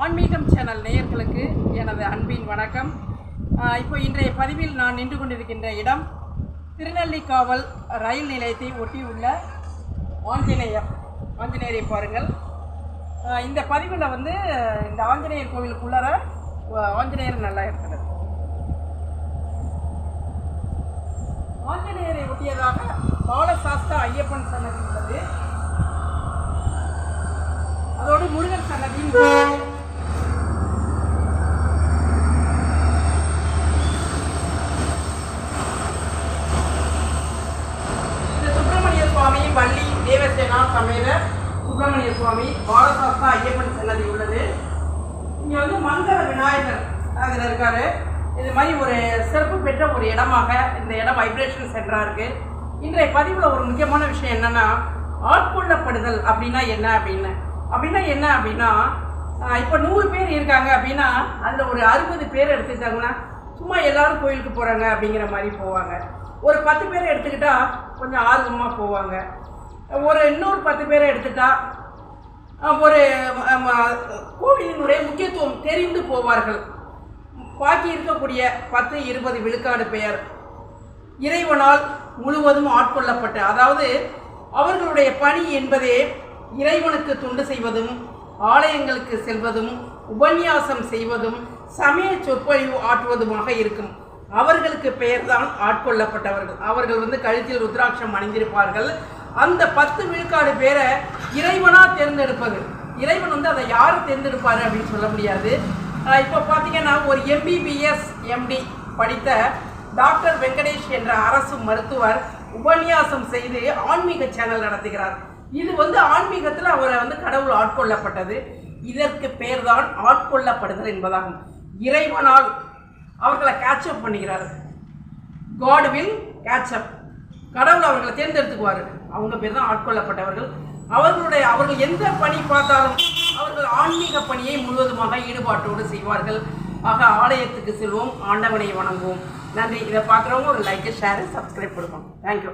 ஆன்மீகம் சேனல் நேயர்களுக்கு எனது அன்பின் வணக்கம். இப்போ இன்றைய பதிவில் நான் நின்று கொண்டிருக்கின்ற இடம் திருநெல்லிக்காவல் ரயில் நிலையத்தை ஒட்டியுள்ள ஆஞ்சநேயர் ஆஞ்சநேயரை பாருங்கள். இந்த பதிவில் வந்து இந்த ஆஞ்சநேயர் கோவிலுக்குள்ளார ஆஞ்சநேயர் நல்லா இருக்கிறது. ஆஞ்சநேயரை ஒட்டியதாக பாலசாஸ்தா ஐயப்பன் சன்னதி உள்ளது அதோடு முருகன் சன்னதியும் உள்ளது. இந்த சுப்பிரமணிய சுவாமி வள்ளி தேவசேனா சுப்பிரமணிய சுவாமி பாலசாஸ்தா ஐயப்பன் சன்னதி உள்ளது. இங்க வந்து மங்கள விநாயகர் அதில் இருக்காரு. இது மாதிரி ஒரு சிறப்பு பெற்ற ஒரு இடமாக இந்த இடம் வைப்ரேஷன் சென்டராக இருக்கு. இன்றைய பதிவில் ஒரு முக்கியமான விஷயம் என்னன்னா ஆட்கொள்ளப்படுதல் அப்படின்னா என்ன அப்படின்னு. அப்படின்னா என்ன அப்படின்னா இப்போ நூறு பேர் இருக்காங்க அப்படின்னா அதில் ஒரு அறுபது பேர் எடுத்துக்கிட்டாங்கன்னா சும்மா எல்லாரும் கோயிலுக்கு போகிறாங்க அப்படிங்கிற மாதிரி போவாங்க. ஒரு பத்து பேரை எடுத்துக்கிட்டால் கொஞ்சம் ஆர்வமாக போவாங்க. ஒரு இன்னொரு பத்து பேரை எடுத்துட்டா ஒரு கோவிலினுடைய முக்கியத்துவம் தெரிந்து போவார்கள். பாக்கி இருக்கக்கூடிய பத்து இருபது விழுக்காடு பெயர். இறைவனால் முழுவதும் ஆட்கொள்ளப்பட்ட அதாவது அவர்களுடைய பணி என்பதே இறைவனுக்கு தொண்டு செய்வதும் ஆலயங்களுக்கு செல்வதும் உபன்யாசம் செய்வதும் சமய சொற்பொழிவு ஆற்றுவதுமாக இருக்கும். அவர்களுக்கு பெயர்தான் ஆட்கொள்ளப்பட்டவர்கள். அவர்கள் வந்து கழுத்தில் ருத்ராட்சம் அணிந்திருப்பார்கள். அந்த பத்து விழுக்காடு பேரை இறைவனாக தேர்ந்தெடுப்பது. இறைவன் வந்து அதை யார் தேர்ந்தெடுப்பார் அப்படின்னு சொல்ல முடியாது. இப்போ பார்த்தீங்கன்னா ஒரு எம்பிபிஎஸ் எம்டி படித்த டாக்டர் வெங்கடேஷ் என்ற அரசு மருத்துவர் உபன்யாசம் செய்து ஆன்மீக சேனல் நடத்துகிறார். இது வந்து ஆன்மீகத்தில் அவரை வந்து கடவுள் ஆட்கொள்ளப்பட்டது. இதற்கு பெயர்தான் ஆட்கொள்ளப்படுதல் என்பதாகும். இறைவனால் அவர்களை கேட்சப் பண்ணுகிறார் காட் வில் கேட்சப் கடவுள் அவர்களை தேர்ந்தெடுத்துக்குவார். அவங்க பேர் தான் ஆட்கொள்ளப்பட்டவர்கள். அவர்களுடைய அவர்கள் எந்த பணி பார்த்தாலும் அவர்கள் ஆன்மீக பணியை முழுவதுமாக ஈடுபாட்டோடு செய்வார்கள். ஆக ஆலயத்துக்கு செல்வோம் ஆண்டவனை வணங்குவோம். நன்றி. இதை பார்க்குறவங்க ஒரு லைக்கு ஷேரு சப்ஸ்கிரைப் கொடுப்போம் தேங்க்யூ